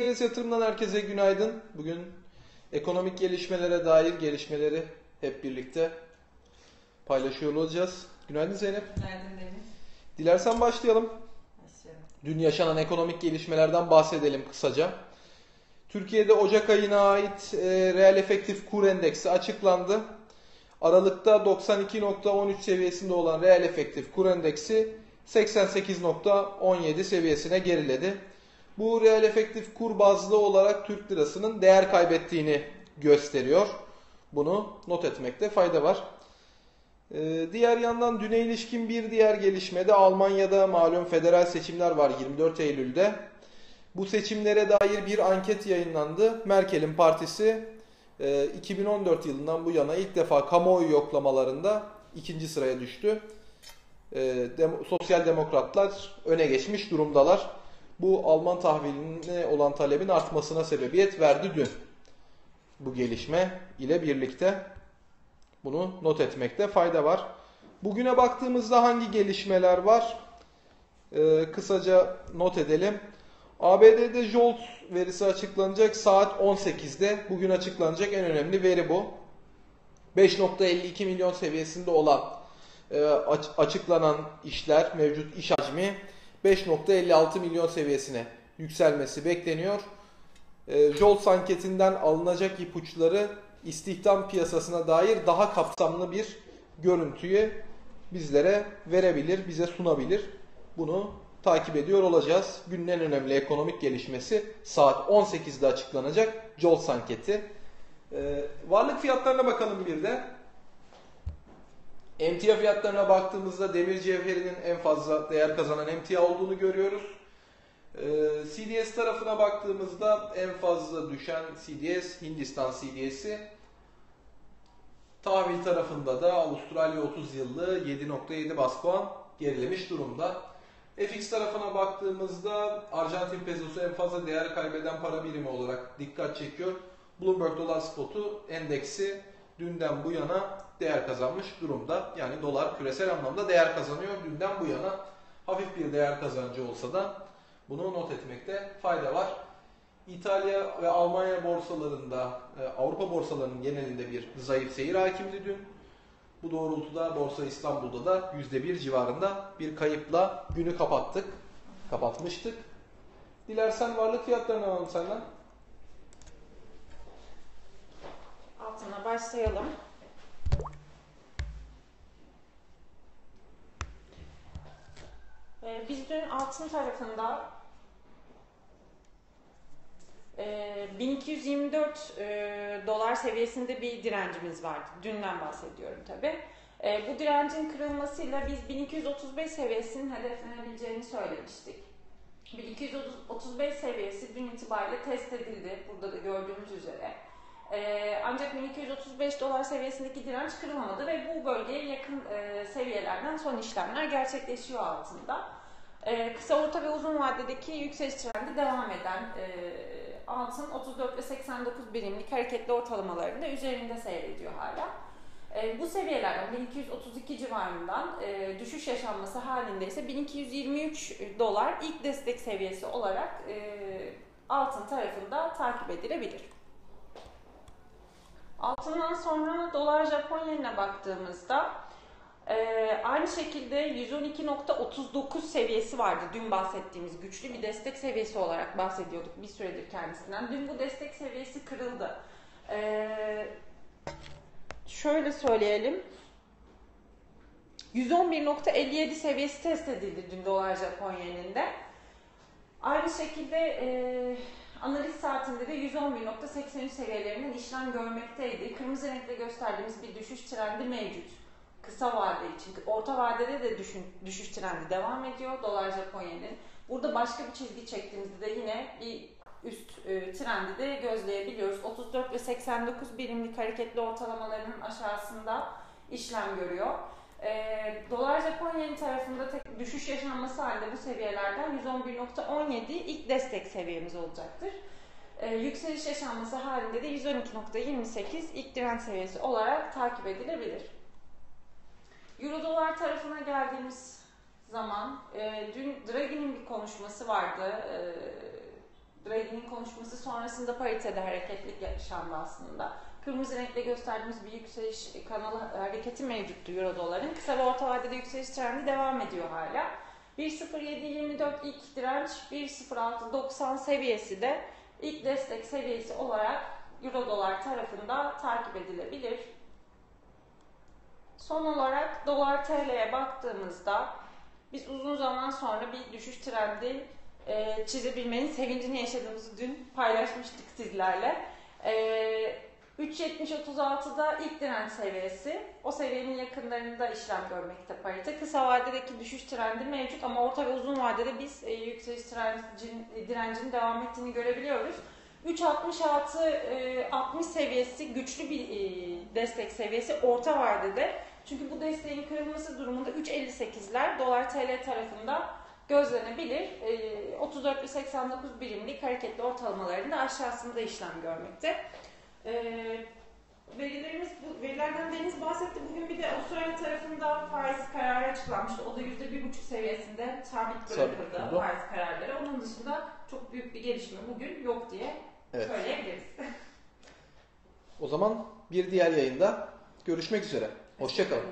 Herkes Yatırım'dan herkese günaydın. Bugün ekonomik gelişmelere dair gelişmeleri hep birlikte paylaşıyor olacağız. Günaydın Zeynep. Günaydın Deniz. Dilersen başlayalım. Başlayalım. Dün yaşanan ekonomik gelişmelerden bahsedelim kısaca. Türkiye'de Ocak ayına ait e, reel efektif kur endeksi açıklandı. Aralıkta 92.13 seviyesinde olan reel efektif kur endeksi 88.17 seviyesine geriledi. Bu reel efektif kur bazlı olarak Türk lirasının değer kaybettiğini gösteriyor. Bunu not etmekte fayda var. Ee, diğer yandan düne ilişkin bir diğer gelişme de Almanya'da malum federal seçimler var 24 Eylül'de. Bu seçimlere dair bir anket yayınlandı. Merkel'in partisi e, 2014 yılından bu yana ilk defa kamuoyu yoklamalarında ikinci sıraya düştü. E, dem- Sosyal demokratlar öne geçmiş durumdalar. Bu Alman tahviline olan talebin artmasına sebebiyet verdi dün. Bu gelişme ile birlikte bunu not etmekte fayda var. Bugüne baktığımızda hangi gelişmeler var? Ee, kısaca not edelim. ABD'de JOLT verisi açıklanacak saat 18'de. Bugün açıklanacak en önemli veri bu. 5.52 milyon seviyesinde olan e, aç- açıklanan işler, mevcut iş hacmi 5.56 milyon seviyesine yükselmesi bekleniyor. E, JOLTS anketinden alınacak ipuçları istihdam piyasasına dair daha kapsamlı bir görüntüyü bizlere verebilir, bize sunabilir. Bunu takip ediyor olacağız. Günün en önemli ekonomik gelişmesi saat 18'de açıklanacak JOLTS anketi. E, varlık fiyatlarına bakalım bir de. Emtia fiyatlarına baktığımızda demir cevherinin en fazla değer kazanan emtia olduğunu görüyoruz. Ee, CDS tarafına baktığımızda en fazla düşen CDS Hindistan CDS'i. Tahvil tarafında da Avustralya 30 yıllı 7.7 bas puan gerilemiş durumda. FX tarafına baktığımızda Arjantin pesosu en fazla değer kaybeden para birimi olarak dikkat çekiyor. Bloomberg dolar spotu endeksi dünden bu yana değer kazanmış durumda. Yani dolar küresel anlamda değer kazanıyor. Dünden bu yana hafif bir değer kazancı olsa da bunu not etmekte fayda var. İtalya ve Almanya borsalarında, e, Avrupa borsalarının genelinde bir zayıf seyir hakimdi dün. Bu doğrultuda Borsa İstanbul'da da %1 civarında bir kayıpla günü kapattık. Kapatmıştık. Dilersen varlık fiyatlarını alalım senden. Altına başlayalım. Ee, biz dün altın tarafında e, 1224 e, dolar seviyesinde bir direncimiz vardı. Dünden bahsediyorum tabi. bu direncin kırılmasıyla biz 1235 seviyesinin hedeflenebileceğini söylemiştik. 1235 seviyesi dün itibariyle test edildi. Burada da gördüğümüz üzere. Ee, ancak 1235 dolar seviyesindeki direnç kırılmadı ve bu bölgeye yakın e, seviyelerden son işlemler gerçekleşiyor altında. Ee, kısa, orta ve uzun vadedeki yükseliş trendi devam eden e, altın 34 ve 89 birimlik hareketli ortalamalarında üzerinde seyrediyor hala. E, bu seviyelerden 1232 civarından e, düşüş yaşanması halinde ise 1223 dolar ilk destek seviyesi olarak e, altın tarafında takip edilebilir. Altından sonra dolar Japon yenine baktığımızda e, aynı şekilde 112.39 seviyesi vardı. Dün bahsettiğimiz güçlü bir destek seviyesi olarak bahsediyorduk bir süredir kendisinden. Dün bu destek seviyesi kırıldı. E, şöyle söyleyelim. 111.57 seviyesi test edildi dün dolar Japon yeninde. Aynı şekilde e, analiz saatinde de 111.83 seviyelerinden işlem görmekteydi. Kırmızı renkle gösterdiğimiz bir düşüş trendi mevcut. Kısa vade için. Orta vadede de düşün, düşüş trendi devam ediyor dolar Japon yeninin. Burada başka bir çizgi çektiğimizde de yine bir üst e, trendi de gözleyebiliyoruz. 34 ve 89 birimlik hareketli ortalamalarının aşağısında işlem görüyor. E, dolar Japon tarafında tek düşüş yaşanması halinde bu seviyelerden 111.17 ilk destek seviyemiz olacaktır. E, yükseliş yaşanması halinde de 112.28 ilk direnç seviyesi olarak takip edilebilir. Euro dolar tarafına geldiğimiz zaman e, dün Draghi'nin bir konuşması vardı. E, Draghi'nin konuşması sonrasında paritede hareketlilik yaşandı aslında. Kırmızı renkle gösterdiğimiz bir yükseliş kanalı hareketi mevcuttu Euro doların. Kısa ve orta vadede yükseliş trendi devam ediyor hala. 1.0724 ilk direnç, 1.0690 seviyesi de ilk destek seviyesi olarak Euro dolar tarafında takip edilebilir. Son olarak dolar TL'ye baktığımızda biz uzun zaman sonra bir düşüş trendi e, çizebilmenin sevincini yaşadığımızı dün paylaşmıştık sizlerle. E, 3.70-36'da ilk direnç seviyesi. O seviyenin yakınlarında işlem görmekte parite. Kısa vadedeki düşüş trendi mevcut ama orta ve uzun vadede biz e, yükseliş trencin, e, direncinin devam ettiğini görebiliyoruz. 3.66 e, 60 seviyesi güçlü bir e, destek seviyesi orta vadede. Çünkü bu desteğin kırılması durumunda 3.58'ler dolar TL tarafında gözlenebilir. E, 34 ve 89 birimlik hareketli ortalamalarında aşağısında işlem görmekte. E, verilerimiz, bu verilerden Deniz bahsetti. Bugün bir de Avustralya tarafında faiz kararı açıklanmıştı. O da %1,5 seviyesinde sabit bırakıldı faiz kararları. Onun dışında çok büyük bir gelişme bugün yok diye Evet. söyleyebiliriz. O zaman bir diğer yayında görüşmek üzere. Hoşçakalın.